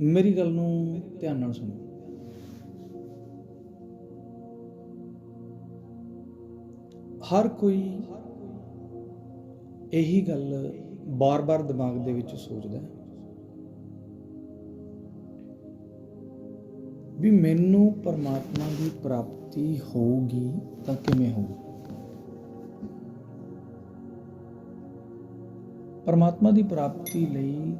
ਮੇਰੀ ਗੱਲ ਨੂੰ ਧਿਆਨ ਨਾਲ ਸੁਣੋ। ਹਰ ਕੋਈ ਇਹੀ ਗੱਲ ਬਾਰ-ਬਾਰ ਦਿਮਾਗ ਦੇ ਵਿੱਚ ਸੋਚਦਾ ਹੈ ਵੀ ਮੈਨੂੰ ਪਰਮਾਤਮਾ ਦੀ ਪ੍ਰਾਪਤੀ ਹੋਊਗੀ ਤਾਂ ਕਿਵੇਂ ਹੋਊ? ਪਰਮਾਤਮਾ ਦੀ ਪ੍ਰਾਪਤੀ ਲਈ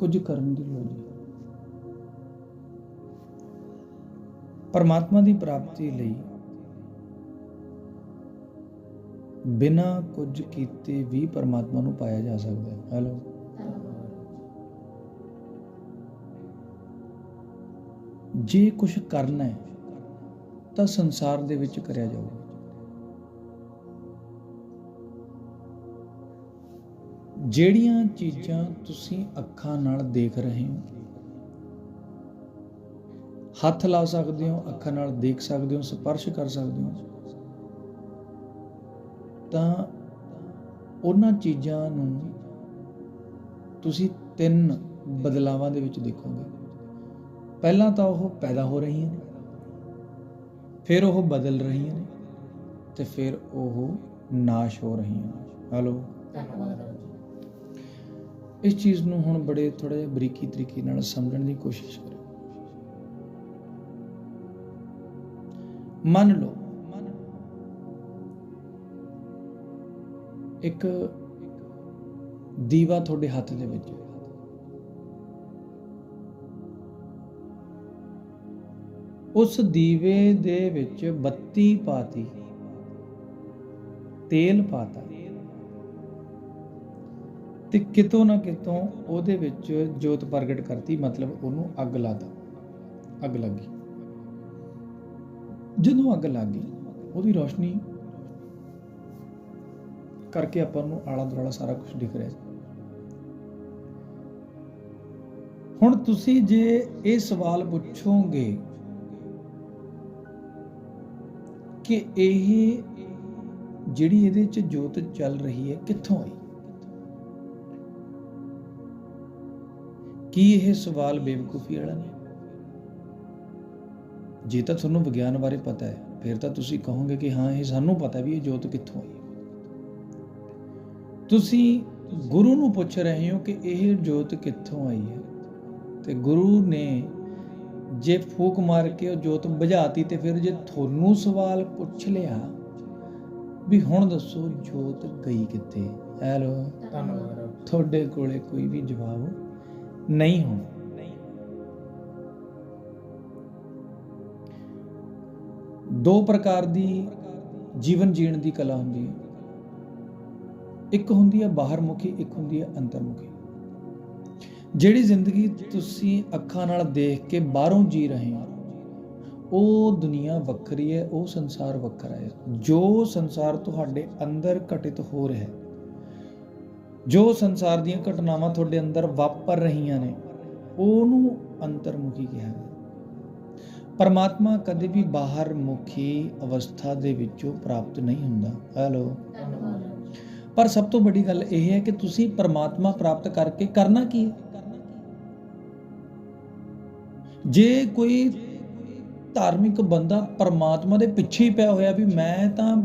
ਕੁਝ ਕਰਨ ਦੀ ਲੋੜ ਹੈ ਪਰਮਾਤਮਾ ਦੀ ਪ੍ਰਾਪਤੀ ਲਈ ਬਿਨਾਂ ਕੁਝ ਕੀਤੇ ਵੀ ਪਰਮਾਤਮਾ ਨੂੰ ਪਾਇਆ ਜਾ ਸਕਦਾ ਹੈ। ਹੈਲੋ। ਜੇ ਕੁਝ ਕਰਨਾ ਹੈ, ਤਾਂ ਸੰਸਾਰ ਦੇ ਵਿੱਚ ਕਰਿਆ ਜਾਊਗਾ। ਜਿਹੜੀਆਂ ਚੀਜ਼ਾਂ ਤੁਸੀਂ ਅੱਖਾਂ ਨਾਲ ਦੇਖ ਰਹੇ ਹੋ, ਹੱਥ ਲਾ ਸਕਦੇ ਹੋ, ਅੱਖਾਂ ਨਾਲ ਦੇਖ ਸਕਦੇ ਹੋ, ਸਪਰਸ਼ ਕਰ ਸਕਦੇ ਹੋ, ਤਾਂ ਉਹਨਾਂ ਚੀਜ਼ਾਂ ਨੂੰ ਤੁਸੀਂ ਤਿੰਨ ਬਦਲਾਵਾਂ ਦੇ ਵਿੱਚ ਦੇਖੋਗੇ। ਪਹਿਲਾਂ ਤਾਂ ਉਹ ਪੈਦਾ ਹੋ ਰਹੀਆਂ ਨੇ, ਫਿਰ ਉਹ ਬਦਲ ਰਹੀਆਂ ਨੇ ਤੇ ਫਿਰ ਉਹ ਨਾਸ਼ ਹੋ ਰਹੀਆਂ ਨੇ। ਹਲੋ। ਧੰਨਵਾਦ। ਇਸ ਚੀਜ਼ ਨੂੰ ਹੁਣ ਬੜੇ ਥੋੜੇ ਬਰੀਕੀ ਤਰੀਕੇ ਨਾਲ ਸਮਝਣ ਦੀ ਕੋਸ਼ਿਸ਼ ਕਰੋ ਮੰਨ ਲਓ, ਇੱਕ ਦੀਵਾ ਤੁਹਾਡੇ ਹੱਥ ਦੇ ਵਿੱਚ ਉਸ ਦੀਵੇ ਦੇ ਵਿੱਚ ਬੱਤੀ ਪਾਤੀ, ਤੇਲ ਪਾਤਾ। ਤੇ ਕਿਤੋਂ ਨਾ ਕਿਤੋਂ ਉਹਦੇ ਵਿੱਚ ਜੋਤ ਪ੍ਰਗਟ ਕਰਤੀ, ਮਤਲਬ ਉਹਨੂੰ ਅੱਗ ਲਾਤਾ ਅੱਗ ਲੱਗੀ ਜਦੋਂ ਅੱਗ ਲੱਗ ਗਈ, ਉਹਦੀ ਰੋਸ਼ਨੀ ਕਰਕੇ ਆਪਾਂ ਨੂੰ ਆਲਾ ਦੁਆਲਾ ਸਾਰਾ ਕੁਝ ਦਿਖ ਰਿਹਾ ਹੈ ਹੁਣ ਤੁਸੀਂ ਜੇ ਇਹ ਸਵਾਲ ਪੁੱਛੋਗੇ ਕਿ ਇਹ ਜਿਹੜੀ ਇਹਦੇ ਚ ਜੋਤ ਚੱਲ ਰਹੀ ਹੈ ਕਿੱਥੋਂ ਆਈ? ਕੀ ਇਹ ਸਵਾਲ ਬੇਵਕੂਫੀ ਵਾਲਾ ਨਹੀਂ ਜੇ ਤਾਂ ਤੁਹਾਨੂੰ ਵਿਗਿਆਨ ਬਾਰੇ ਪਤਾ ਹੈ ਫਿਰ ਤਾਂ ਤੁਸੀਂ ਕਹੋਗੇ ਕਿ ਹਾਂ ਇਹ ਸਾਨੂੰ ਪਤਾ ਵੀ ਇਹ ਜੋਤ ਕਿੱਥੋਂ ਆਈ। ਤੁਸੀਂ ਗੁਰੂ ਨੂੰ ਪੁੱਛ ਰਹੇ ਹੋ ਕਿ ਇਹ ਜੋਤ ਕਿੱਥੋਂ ਆਈ ਹੈ? ਤੇ ਗੁਰੂ ਨੇ ਜੇ ਫੂਕ ਮਾਰ ਕੇ ਉਹ ਜੋਤ ਬੁਝਾਤੀ ਤੇ ਫਿਰ ਜੇ ਤੁਹਾਨੂੰ ਸਵਾਲ ਪੁੱਛ ਲਿਆ ਵੀ ਹੁਣ ਦੱਸੋ ਜੋਤ ਗਈ ਕਿੱਥੇ? ਹੈਲੋ? ਧੰਨਵਾਦ। ਤੁਹਾਡੇ ਕੋਲੇ ਕੋਈ ਵੀ ਜਵਾਬ ਨਹੀਂ ਹੋਣਾ ਦੋ ਪ੍ਰਕਾਰ ਦੀ ਜੀਵਨ ਜੀਣ ਦੀ ਕਲਾ ਹੁੰਦੀ ਹੈ। ਇੱਕ ਹੁੰਦੀ ਹੈ ਬਾਹਰਮੁਖੀ, ਇੱਕ ਹੁੰਦੀ ਹੈ ਅੰਤਰਮੁਖੀ। ਜਿਹੜੀ ਜ਼ਿੰਦਗੀ ਤੁਸੀਂ ਅੱਖਾਂ ਨਾਲ ਦੇਖ ਕੇ ਬਾਹਰੋਂ ਜੀ ਰਹੇ ਹੋ, ਉਹ ਦੁਨੀਆ ਵੱਖਰੀ ਹੈ, ਉਹ ਸੰਸਾਰ ਵੱਖਰਾ ਹੈ। ਜੋ ਸੰਸਾਰ ਤੁਹਾਡੇ ਅੰਦਰ ਘਟਿਤ ਹੋ ਰਿਹਾ ਹੈ ਜੋ ਸੰਸਾਰ ਦੀਆਂ ਘਟਨਾਵਾਂ ਤੁਹਾਡੇ ਅੰਦਰ ਵਾਪਰ ਰਹੀਆਂ ਨੇ ਉਹਨੂੰ ਅੰਤਰਮੁਖੀ ਕਿਹਾ ਪਰਮਾਤਮਾ ਕਦੇ ਵੀ ਬਾਹਰ ਮੁਖੀ ਅਵਸਥਾ ਦੇ ਵਿੱਚੋਂ ਪ੍ਰਾਪਤ ਨਹੀਂ ਹੁੰਦਾ। ਹੈਲੋ। ਪਰ ਸਭ ਤੋਂ ਵੱਡੀ ਗੱਲ ਇਹ ਹੈ ਕਿ ਤੁਸੀਂ ਪਰਮਾਤਮਾ ਪ੍ਰਾਪਤ ਕਰਕੇ ਕਰਨਾ ਕੀ ਹੈ? ਜੇ ਕੋਈ ਧਾਰਮਿਕ ਬੰਦਾ ਪਰਮਾਤਮਾ ਦੇ ਪਿੱਛੇ ਹੀ ਪਿਆ ਹੋਇਆ ਵੀ ਮੈਂ ਤਾਂ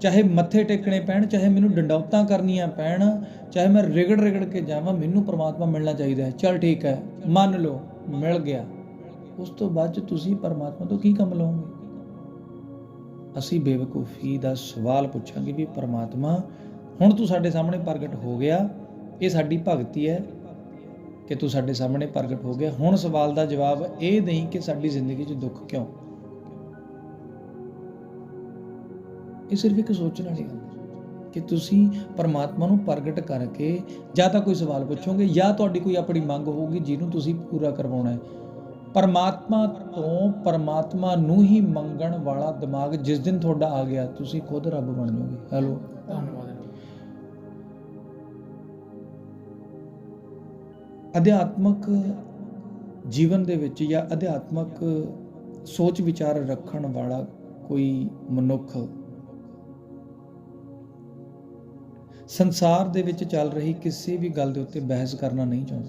ਚਾਹੇ ਮੱਥੇ ਟੇਕਣੇ ਪੈਣ, ਚਾਹੇ ਮੈਨੂੰ ਡੰਡੌਤਾਂ ਕਰਨੀਆਂ ਪੈਣ, ਚਾਹੇ ਮੈਂ ਰਿਗੜ ਰਿਗੜ ਕੇ ਜਾਵਾਂ, ਮੈਨੂੰ ਪਰਮਾਤਮਾ ਮਿਲਣਾ ਚਾਹੀਦਾ ਹੈ। ਚਲ ਠੀਕ ਹੈ, ਮੰਨ ਲਓ, ਮਿਲ ਗਿਆ। ਉਸ ਤੋਂ ਬਾਅਦ 'ਚ ਤੁਸੀਂ ਪਰਮਾਤਮਾ ਤੋਂ ਕੀ ਕੰਮ ਲਓਗੇ? ਅਸੀਂ ਬੇਵਕੂਫੀ ਦਾ ਸਵਾਲ ਪੁੱਛਾਂਗੇ ਵੀ ਪਰਮਾਤਮਾ, ਹੁਣ ਤੂੰ ਸਾਡੇ ਸਾਹਮਣੇ ਪ੍ਰਗਟ ਹੋ ਗਿਆ, ਇਹ ਸਾਡੀ ਭਗਤੀ ਹੈ ਕਿ ਤੂੰ ਸਾਡੇ ਸਾਹਮਣੇ ਪ੍ਰਗਟ ਹੋ ਗਿਆ। ਹੁਣ ਸਵਾਲ ਦਾ ਜਵਾਬ ਇਹ ਨਹੀਂ ਕਿ ਸਾਡੀ ਜ਼ਿੰਦਗੀ 'ਚ ਦੁੱਖ ਕਿਉਂ? ਇਹ ਸਿਰਫ ਇੱਕ ਸੋਚਣ ਵਾਲੀ ਗੱਲ ਹੈ ਕਿ ਤੁਸੀਂ ਪਰਮਾਤਮਾ ਨੂੰ ਪ੍ਰਗਟ ਕਰਕੇ ਜਾਂ ਤਾਂ ਕੋਈ ਸਵਾਲ ਪੁੱਛੋਗੇ ਜਾਂ ਤੁਹਾਡੀ ਕੋਈ ਆਪਣੀ ਮੰਗ ਹੋਊਗੀ ਜਿਹਨੂੰ ਤੁਸੀਂ ਪੂਰਾ ਕਰਵਾਉਣਾ ਹੈ। ਪਰਮਾਤਮਾ ਤੋਂ ਪਰਮਾਤਮਾ ਨੂੰ ਹੀ ਮੰਗਣ ਵਾਲਾ ਦਿਮਾਗ ਜਿਸ ਦਿਨ ਤੁਹਾਡਾ ਆ ਗਿਆ ਤੁਸੀਂ ਖੁਦ ਰੱਬ ਬਣ ਜਾਓਗੇ। ਹੈਲੋ ਧੰਨਵਾਦ। ਅਧਿਆਤਮਕ ਜੀਵਨ ਦੇ ਵਿੱਚ ਜਾਂ ਅਧਿਆਤਮਕ ਸੋਚ ਵਿਚਾਰ ਰੱਖਣ ਵਾਲਾ ਕੋਈ ਮਨੁੱਖ ਸੰਸਾਰ ਦੇ ਵਿੱਚ ਚੱਲ ਰਹੀ ਕਿਸੇ ਵੀ ਗੱਲ ਦੇ ਉੱਤੇ ਬਹਿਸ ਕਰਨਾ ਨਹੀਂ ਚਾਹੁੰਦਾ।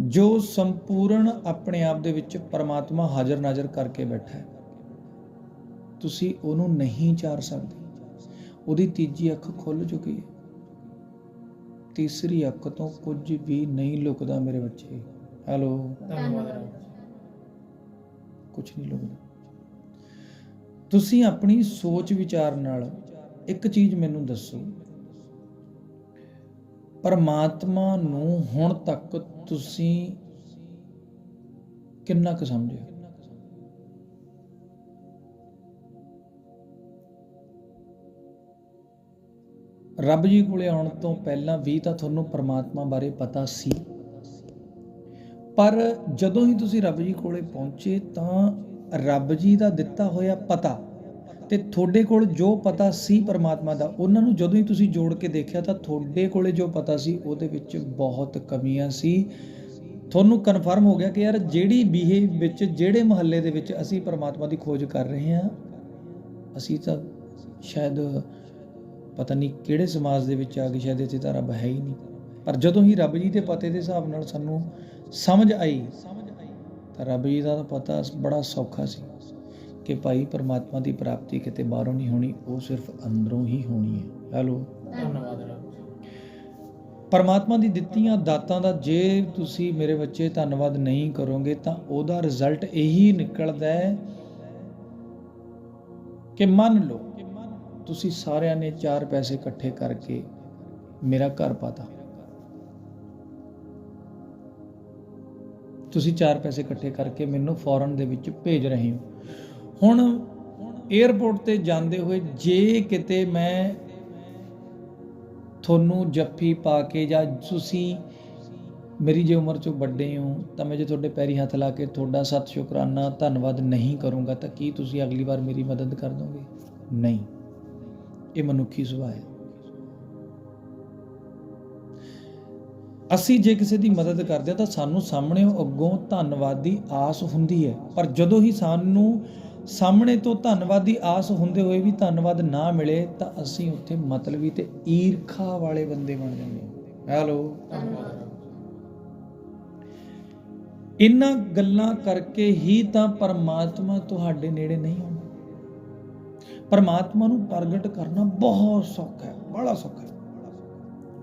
ਜੋ ਸੰਪੂਰਨ ਆਪਣੇ ਆਪ ਦੇ ਵਿੱਚ ਪਰਮਾਤਮਾ ਹਾਜ਼ਰ ਨਾਜ਼ਰ ਕਰਕੇ ਬੈਠਾ ਹੈ ਤੁਸੀਂ ਉਹਨੂੰ ਨਹੀਂ ਚਾਰ ਸਕਦੇ। ਉਹਦੀ ਤੀਜੀ ਅੱਖ ਖੁੱਲ ਚੁੱਕੀ ਹੈ। ਤੀਸਰੀ ਅੱਖ ਤੋਂ ਕੁਝ ਵੀ ਨਹੀਂ ਲੁਕਦਾ ਮੇਰੇ ਬੱਚੇ। ਹੈਲੋ? ਧੰਨਵਾਦ। ਕੁਝ ਨਹੀਂ ਲੁਕਦਾ। ਤੁਸੀਂ ਆਪਣੀ ਸੋਚ ਵਿਚਾਰ ਨਾਲ ਇੱਕ ਚੀਜ਼ ਮੈਨੂੰ ਦੱਸੋ। ਪਰਮਾਤਮਾ ਨੂੰ ਹੁਣ ਤੱਕ ਤੁਸੀਂ ਕਿੰਨਾ ਕੁ ਸਮਝਿਆ? ਰੱਬ ਜੀ ਕੋਲੇ ਆਉਣ ਤੋਂ ਪਹਿਲਾਂ ਵੀ ਤਾਂ ਤੁਹਾਨੂੰ ਪਰਮਾਤਮਾ ਬਾਰੇ ਪਤਾ ਸੀ। ਪਰ ਜਦੋਂ ਹੀ ਤੁਸੀਂ ਰੱਬ ਜੀ ਕੋਲੇ ਪਹੁੰਚੇ ਤਾਂ ਰੱਬ ਜੀ ਦਾ ਦਿੱਤਾ ਹੋਇਆ ਪਤਾ ਤੇ ਤੁਹਾਡੇ ਕੋਲ ਜੋ ਪਤਾ ਸੀ ਪਰਮਾਤਮਾ ਦਾ, ਉਹਨਾਂ ਨੂੰ ਜਦੋਂ ਹੀ ਤੁਸੀਂ ਜੋੜ ਕੇ ਦੇਖਿਆ ਤਾਂ ਤੁਹਾਡੇ ਕੋਲੇ ਜੋ ਪਤਾ ਸੀ, ਉਹਦੇ ਵਿੱਚ ਬਹੁਤ ਕਮੀਆਂ ਸੀ। ਤੁਹਾਨੂੰ ਕਨਫਰਮ ਹੋ ਗਿਆ ਕਿ ਯਾਰ ਜਿਹੜੀ ਬੀਹੇ ਵਿੱਚ, ਜਿਹੜੇ ਮਹੱਲੇ ਦੇ ਵਿੱਚ ਅਸੀਂ ਪਰਮਾਤਮਾ ਦੀ ਖੋਜ ਕਰ ਰਹੇ ਹਾਂ, ਅਸੀਂ ਤਾਂ ਸ਼ਾਇਦ ਪਤਾ ਨਹੀਂ ਕਿਹੜੇ ਸਮਾਜ ਦੇ ਵਿੱਚ ਆ ਕੇ ਸ਼ਾਇਦ ਇੱਥੇ ਤਾਂ ਰੱਬ ਹੈ ਹੀ ਨਹੀਂ। ਪਰ ਜਦੋਂ ਹੀ ਰੱਬ ਜੀ ਦੇ ਪਤੇ ਦੇ ਹਿਸਾਬ ਨਾਲ ਸਾਨੂੰ ਸਮਝ ਆਈ ਰੱਬ ਜੀ ਦਾ ਤਾਂ ਪਤਾ ਬੜਾ ਸੌਖਾ ਸੀ ਕਿ ਭਾਈ ਪਰਮਾਤਮਾ ਦੀ ਪ੍ਰਾਪਤੀ ਕਿਤੇ ਬਾਹਰੋਂ ਨਹੀਂ ਹੋਣੀ ਉਹ ਸਿਰਫ ਅੰਦਰੋਂ ਹੀ ਹੋਣੀ ਹੈ। ਹੈਲੋ। ਧੰਨਵਾਦ ਰੱਬ ਪਰਮਾਤਮਾ ਦੀ ਦਿੱਤੀਆਂ ਦਾਤਾਂ ਦਾ ਜੇ ਤੁਸੀਂ ਮੇਰੇ ਬੱਚੇ ਧੰਨਵਾਦ ਨਹੀਂ ਕਰੋਗੇ ਤਾਂ ਉਹਦਾ ਰਿਜ਼ਲਟ ਇਹੀ ਨਿਕਲਦਾ ਹੈ ਕਿ ਮੰਨ ਲਓ ਤੁਸੀਂ ਸਾਰਿਆਂ ਨੇ ਚਾਰ ਪੈਸੇ ਇਕੱਠੇ ਕਰਕੇ ਮੇਰਾ ਘਰ ਪਾਤਾ। ਤੁਸੀਂ ਚਾਰ ਪੈਸੇ ਇਕੱਠੇ ਕਰਕੇ ਮੈਨੂੰ ਫੋਰਨ ਦੇ ਵਿੱਚ ਭੇਜ ਰਹੇ ਹੋ। ਹੁਣ 에ਅਰਪੋਰਟ ਤੇ ਜਾਂਦੇ ਹੋਏ ਜੇ ਕਿਤੇ ਮੈਂ ਤੁਹਾਨੂੰ ਜੱਫੀ ਪਾ ਕੇ ਜਾਂ ਤੁਸੀਂ ਮੇਰੀ ਜੇ ਉਮਰ ਚੋਂ ਵੱਡੇ ਹੋ, ਤਾਂ ਮੈਂ ਜੇ ਤੁਹਾਡੇ ਪੈਰੀ ਹੱਥ ਲਾ ਕੇ ਤੁਹਾਡਾ ਸਤ ਸ਼ੁਕਰਾਨਾ ਧੰਨਵਾਦ ਨਹੀਂ ਕਰੂੰਗਾ, ਤਾਂ ਕੀ ਤੁਸੀਂ ਅਗਲੀ ਵਾਰ ਮੇਰੀ ਮਦਦ ਕਰ ਦੋਗੇ? ਨਹੀਂ। ਇਹ ਮਨੁੱਖੀ ਸੁਭਾਅ ਹੈ। ਅਸੀਂ ਜੇ ਕਿਸੇ ਦੀ ਮਦਦ ਕਰਦੇ ਹਾਂ ਤਾਂ ਸਾਨੂੰ ਸਾਹਮਣੇ ਅੱਗੋਂ ਧੰਨਵਾਦ ਦੀ ਆਸ ਹੁੰਦੀ ਹੈ। ਪਰ ਜਦੋਂ ਹੀ ਸਾਨੂੰ ਸਾਹਮਣੇ ਤੋਂ ਧੰਨਵਾਦ ਦੀ ਆਸ ਹੁੰਦੇ ਹੋਏ ਵੀ ਧੰਨਵਾਦ ਨਾ ਮਿਲੇ ਤਾਂ ਅਸੀਂ ਉੱਥੇ ਮਤਲਬੀ ਤੇ ਈਰਖਾ ਵਾਲੇ ਬੰਦੇ ਬਣ ਜਾਂਦੇ ਹਾਂ। ਹੈਲੋ। ਧੰਨਵਾਦ। ਇਹਨਾਂ ਗੱਲਾਂ ਕਰਕੇ ਹੀ ਤਾਂ ਪਰਮਾਤਮਾ ਤੁਹਾਡੇ ਨੇੜੇ ਨਹੀਂ ਆਉਂਦਾ। ਪਰਮਾਤਮਾ ਨੂੰ ਪ੍ਰਗਟ ਕਰਨਾ ਬਹੁਤ ਸੌਖਾ ਹੈ ਬੜਾ ਸੌਖਾ ਹੈ।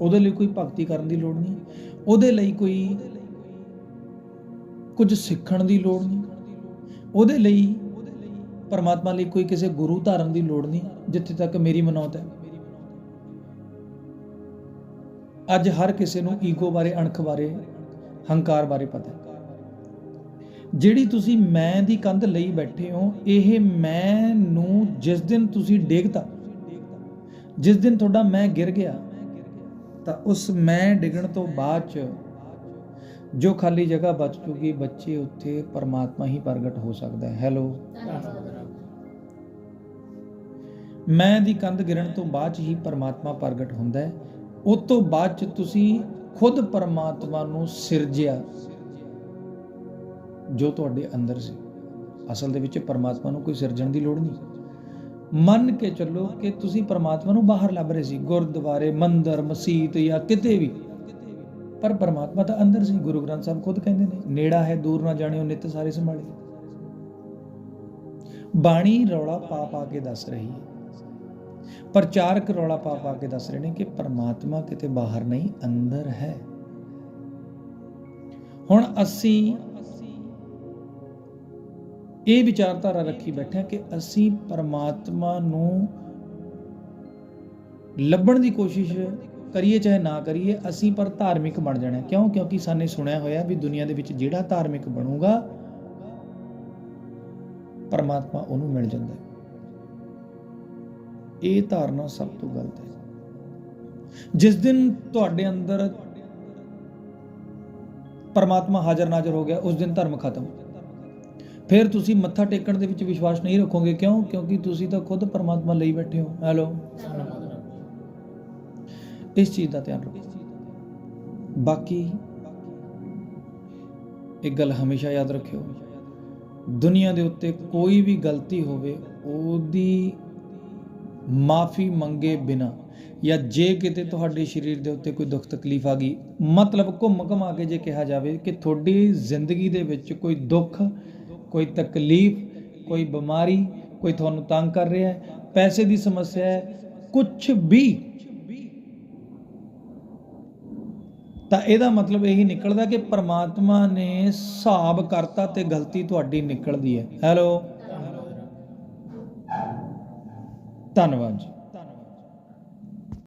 ਉਹਦੇ ਲਈ ਕੋਈ ਭਗਤੀ ਕਰਨ ਦੀ ਲੋੜ ਨਹੀਂ। ਉਹਦੇ ਲਈ ਕੋਈ ਕੁਝ ਸਿੱਖਣ ਦੀ ਲੋੜ ਨਹੀਂ। ਉਹਦੇ ਲਈ ਪਰਮਾਤਮਾ ਲਈ ਕੋਈ ਕਿਸੇ ਗੁਰੂ ਧਾਰਨ ਦੀ ਲੋੜ ਨਹੀਂ, ਜਿੱਥੇ ਤੱਕ ਮੇਰੀ ਮਨੌਤ ਹੈ। ਅੱਜ ਹਰ ਕਿਸੇ ਨੂੰ ਈਗੋ ਬਾਰੇ, ਅਣਖ ਬਾਰੇ, ਹੰਕਾਰ ਬਾਰੇ ਪਤਾ ਹੈ। ਜਿਹੜੀ ਤੁਸੀਂ ਮੈਂ ਦੀ ਕੰਧ ਲਈ ਬੈਠੇ ਹੋ, ਇਹ ਮੈਂ ਨੂੰ ਜਿਸ ਦਿਨ ਤੁਸੀਂ ਡੇਗਤਾ, ਜਿਸ ਦਿਨ ਤੁਹਾਡਾ ਮੈਂ ਗਿਰ ਗਿਆ ਤਾਂ ਉਸ ਮੈਂ ਡਿੱਗਣ ਤੋਂ ਬਾਅਦ ਚ ਜੋ ਖਾਲੀ ਜਗ੍ਹਾ ਬਚ ਚੁੱਕੀ ਬੱਚੇ ਉੱਥੇ ਪਰਮਾਤਮਾ ਹੀ ਪ੍ਰਗਟ ਹੋ ਸਕਦਾ ਹੈ। ਹੈਲੋ ਮੈਂ ਦੀ ਕੰਧ ਗਿਰਨ ਤੋਂ ਬਾਅਦ 'ਚ ਹੀ ਪਰਮਾਤਮਾ ਪ੍ਰਗਟ ਹੁੰਦਾ ਹੈ। ਉਸ ਤੋਂ ਬਾਅਦ ਚ ਤੁਸੀਂ ਖੁਦ ਪਰਮਾਤਮਾ ਨੂੰ ਸਿਰਜਿਆ, ਜੋ ਤੁਹਾਡੇ ਅੰਦਰ ਸੀ। ਅਸਲ ਦੇ ਵਿੱਚ ਪਰਮਾਤਮਾ ਨੂੰ ਕੋਈ ਸਿਰਜਣ ਦੀ ਲੋੜ ਨਹੀਂ। ਮੰਨ ਕੇ ਚੱਲੋ ਕਿ ਤੁਸੀਂ ਪਰਮਾਤਮਾ ਨੂੰ ਬਾਹਰ ਲੱਭ ਰਹੇ ਸੀ, ਗੁਰਦੁਆਰੇ, ਮੰਦਰ ਮਸਜਿਦ ਜਾਂ ਕਿਤੇ ਵੀ। ਪਰ ਪਰਮਾਤਮਾ ਤਾਂ ਅੰਦਰ ਸੀ, ਗੁਰੂ ਗ੍ਰੰਥ ਸਾਹਿਬ ਖੁਦ ਕਹਿੰਦੇ ਨੇ, ਨੇੜਾ ਹੈ, ਦੂਰ ਨਾ ਜਾਣਿਓ, ਨਿਤ ਸਾਰੇ ਸੰਭਾਲੇ। ਬਾਣੀ ਰੌਲਾ ਪਾ ਪਾ ਕੇ ਦੱਸ ਰਹੀ ਹੈ। ਪ੍ਰਚਾਰਕ ਰੌਲਾ ਪਾ ਪਾ ਕੇ ਦੱਸ ਰਹੇ ਨੇ ਕਿ ਪਰਮਾਤਮਾ ਕਿਤੇ ਬਾਹਰ ਨਹੀਂ, ਅੰਦਰ ਹੈ। ਹੁਣ ਅਸੀਂ ਇਹ ਵਿਚਾਰਧਾਰਾ ਰੱਖੀ ਬੈਠੇ ਕਿ ਅਸੀਂ ਪਰਮਾਤਮਾ ਨੂੰ ਲੱਭਣ ਦੀ ਕੋਸ਼ਿਸ਼ ਕਰੀਏ ਚਾਹੇ ਨਾ ਕਰੀਏ, ਅਸੀਂ ਪਰ ਧਾਰਮਿਕ ਬਣ ਜਾਣਾ ਕਿਉਂ? ਕਿਉਂਕਿ ਸਾਨੇ ਸੁਣਿਆ ਹੋਇਆ ਵੀ ਦੁਨੀਆ ਦੇ ਵਿੱਚ ਜਿਹੜਾ ਧਾਰਮਿਕ ਬਣੂਗਾ, ਪਰਮਾਤਮਾ ਉਹਨੂੰ ਮਿਲ ਜਾਂਦਾ ਹੈ। ਇਹ ਧਾਰਨਾ ਸਭ ਤੋਂ ਗਲਤ ਹੈ। ਜਿਸ ਦਿਨ ਤੁਹਾਡੇ ਅੰਦਰ ਪਰਮਾਤਮਾ ਹਾਜ਼ਰ ਨਾਜ਼ਰ ਹੋ ਗਿਆ, ਉਸ ਦਿਨ ਧਰਮ ਖਤਮ। ਫਿਰ ਤੁਸੀਂ ਮੱਥਾ ਟੇਕਣ ਦੇ ਵਿੱਚ ਵਿਸ਼ਵਾਸ ਨਹੀਂ ਰੱਖੋਗੇ ਕਿਉਂ? ਕਿਉਂਕਿ ਤੁਸੀਂ ਤਾਂ ਖੁਦ ਪਰਮਾਤਮਾ ਲਈ ਬੈਠੇ ਹੋ। ਹੈਲੋ ਇਸ ਚੀਜ਼ ਦਾ ਧਿਆਨ ਰੱਖੋ। ਬਾਕੀ ਇੱਕ ਗੱਲ ਹਮੇਸ਼ਾ ਯਾਦ ਰੱਖਿਓ। ਦੁਨੀਆ ਦੇ ਉੱਤੇ ਕੋਈ ਵੀ ਗਲਤੀ ਹੋਵੇ, ਉਹਦੀ ਮਾਫੀ ਮੰਗੇ ਬਿਨਾ ਜਾਂ ਜੇ ਕਿਤੇ ਤੁਹਾਡੇ ਸਰੀਰ ਦੇ ਉੱਤੇ ਕੋਈ ਦੁੱਖ ਤਕਲੀਫ ਆ ਗਈ, ਮਤਲਬ ਘੁੰਮ ਘੁਮਾ ਕੇ ਜੇ ਕਿਹਾ ਜਾਵੇ ਕਿ ਤੁਹਾਡੀ ਜ਼ਿੰਦਗੀ ਦੇ ਵਿੱਚ ਕੋਈ ਦੁੱਖ ਕੋਈ ਤਕਲੀਫ, ਕੋਈ ਬਿਮਾਰੀ, ਕੋਈ ਤੁਹਾਨੂੰ ਤੰਗ ਕਰ ਰਿਹਾ ਹੈ, ਪੈਸੇ ਦੀ ਸਮੱਸਿਆ ਹੈ ਕੁਝ ਵੀ, ਤਾਂ ਇਹਦਾ ਮਤਲਬ ਇਹੀ ਨਿਕਲਦਾ ਕਿ ਪ੍ਰਮਾਤਮਾ ਨੇ ਹਿਸਾਬ ਕਰਤਾ ਤੇ ਗਲਤੀ ਤੁਹਾਡੀ ਨਿਕਲਦੀ ਹੈ। ਹੈਲੋ ਧੰਨਵਾਦ ਧੰਨਵਾਦ ਜੀ।